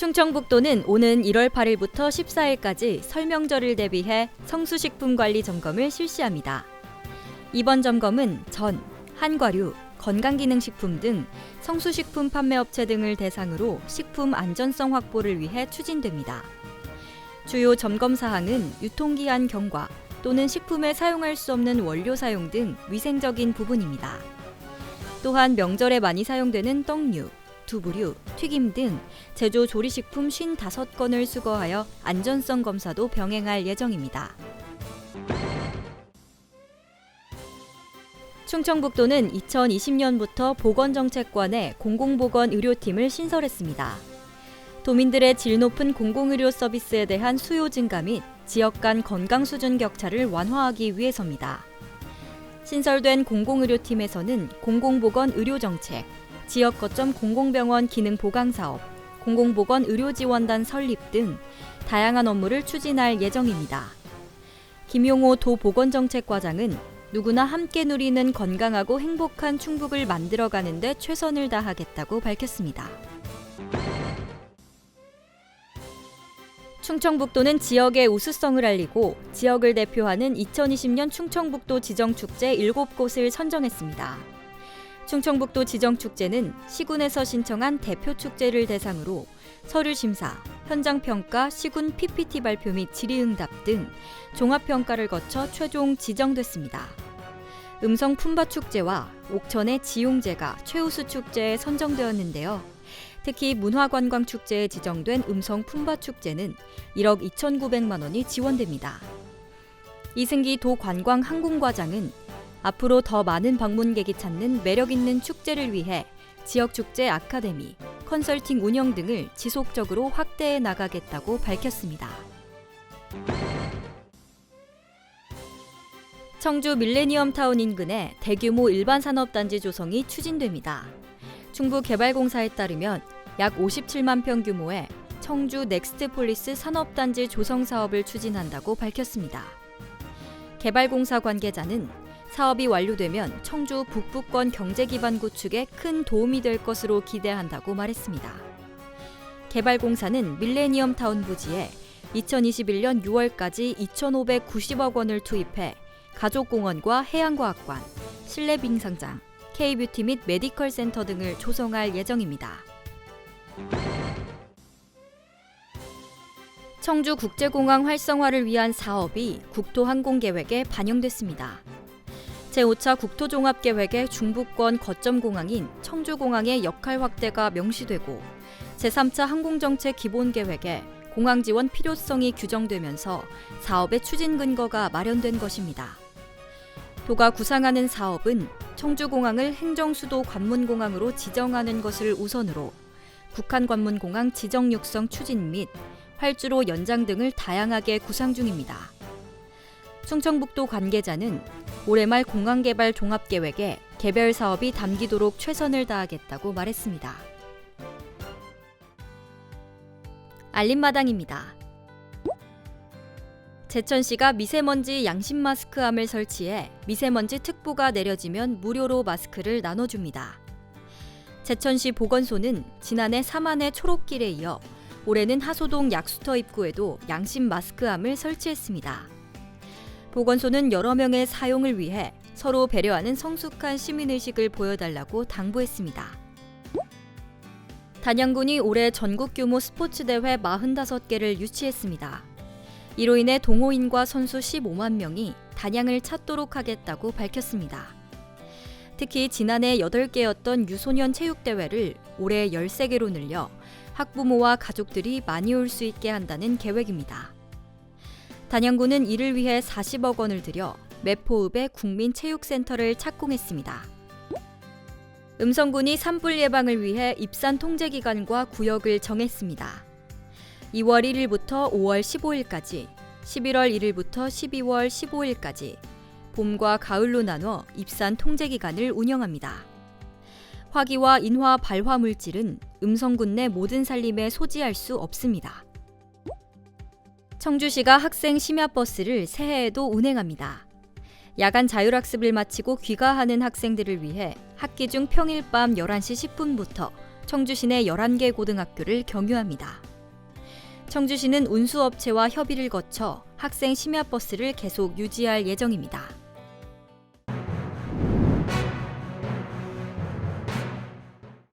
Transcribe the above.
충청북도는 오는 1월 8일부터 14일까지 설명절을 대비해 성수식품 관리 점검을 실시합니다. 이번 점검은 전, 한과류, 건강기능식품 등 성수식품 판매업체 등을 대상으로 식품 안전성 확보를 위해 추진됩니다. 주요 점검 사항은 유통기한 경과 또는 식품에 사용할 수 없는 원료 사용 등 위생적인 부분입니다. 또한 명절에 많이 사용되는 떡류, 두부류, 튀김 등 제조 조리식품 55건을 수거하여 안전성 검사도 병행할 예정입니다. 충청북도는 2020년부터 보건정책관에 공공보건 의료팀을 신설했습니다. 도민들의 질 높은 공공의료 서비스에 대한 수요 증가 및 지역 간 건강 수준 격차를 완화하기 위해서입니다. 신설된 공공의료팀에서는 공공보건 의료정책, 지역 거점 공공병원 기능 보강 사업, 공공보건 의료지원단 설립 등 다양한 업무를 추진할 예정입니다. 김용호 도보건정책과장은 누구나 함께 누리는 건강하고 행복한 충북을 만들어가는 데 최선을 다하겠다고 밝혔습니다. 충청북도는 지역의 우수성을 알리고 지역을 대표하는 2020년 충청북도 지정축제 7곳을 선정했습니다. 충청북도 지정축제는 시군에서 신청한 대표 축제를 대상으로 서류 심사, 현장 평가, 시군 PPT 발표 및 질의응답 등 종합 평가를 거쳐 최종 지정됐습니다. 음성 품바 축제와 옥천의 지용제가 최우수 축제에 선정되었는데요. 특히 문화관광 축제에 지정된 음성 품바 축제는 1억 2,900만 원이 지원됩니다. 이승기 도관광 항공과장은 앞으로 더 많은 방문객이 찾는 매력 있는 축제를 위해 지역 축제 아카데미, 컨설팅 운영 등을 지속적으로 확대해 나가겠다고 밝혔습니다. 청주 밀레니엄 타운 인근에 대규모 일반 산업단지 조성이 추진됩니다. 충북개발공사에 따르면 약 57만 평 규모의 청주 넥스트폴리스 산업단지 조성 사업을 추진한다고 밝혔습니다. 개발공사 관계자는 사업이 완료되면 청주 북부권 경제 기반 구축에 큰 도움이 될 것으로 기대한다고 말했습니다. 개발공사는 밀레니엄 타운 부지에 2021년 6월까지 2,590억 원을 투입해 가족공원과 해양과학관, 실내 빙상장, K뷰티 및 메디컬 센터 등을 조성할 예정입니다. 청주 국제공항 활성화를 위한 사업이 국토항공계획에 반영됐습니다. 제5차 국토종합계획의 중부권 거점공항인 청주공항의 역할 확대가 명시되고 제3차 항공정책 기본계획에 공항 지원 필요성이 규정되면서 사업의 추진 근거가 마련된 것입니다. 도가 구상하는 사업은 청주공항을 행정수도 관문공항으로 지정하는 것을 우선으로 북한 관문공항 지정 육성 추진 및 활주로 연장 등을 다양하게 구상 중입니다. 충청북도 관계자는 올해 말 공항개발 종합계획에 개별 사업이 담기도록 최선을 다하겠다고 말했습니다. 알림마당입니다. 제천시가 미세먼지 양심 마스크함을 설치해 미세먼지 특보가 내려지면 무료로 마스크를 나눠줍니다. 제천시 보건소는 지난해 삼안의 초록길에 이어 올해는 하소동 약수터 입구에도 양심 마스크함을 설치했습니다. 보건소는 여러 명의 사용을 위해 서로 배려하는 성숙한 시민의식을 보여달라고 당부했습니다. 단양군이 올해 전국 규모 스포츠 대회 45개를 유치했습니다. 이로 인해 동호인과 선수 15만 명이 단양을 찾도록 하겠다고 밝혔습니다. 특히 지난해 8개였던 유소년 체육대회를 올해 13개로 늘려 학부모와 가족들이 많이 올 수 있게 한다는 계획입니다. 단양군은 이를 위해 40억 원을 들여 매포읍의 국민체육센터를 착공했습니다. 음성군이 산불 예방을 위해 입산 통제 기간과 구역을 정했습니다. 2월 1일부터 5월 15일까지, 11월 1일부터 12월 15일까지 봄과 가을로 나눠 입산 통제 기간을 운영합니다. 화기와 인화 발화 물질은 음성군 내 모든 살림에 소지할 수 없습니다. 청주시가 학생 심야버스를 새해에도 운행합니다. 야간 자율학습을 마치고 귀가하는 학생들을 위해 학기 중 평일 밤 11시 10분부터 청주시 내 11개 고등학교를 경유합니다. 청주시는 운수업체와 협의를 거쳐 학생 심야버스를 계속 유지할 예정입니다.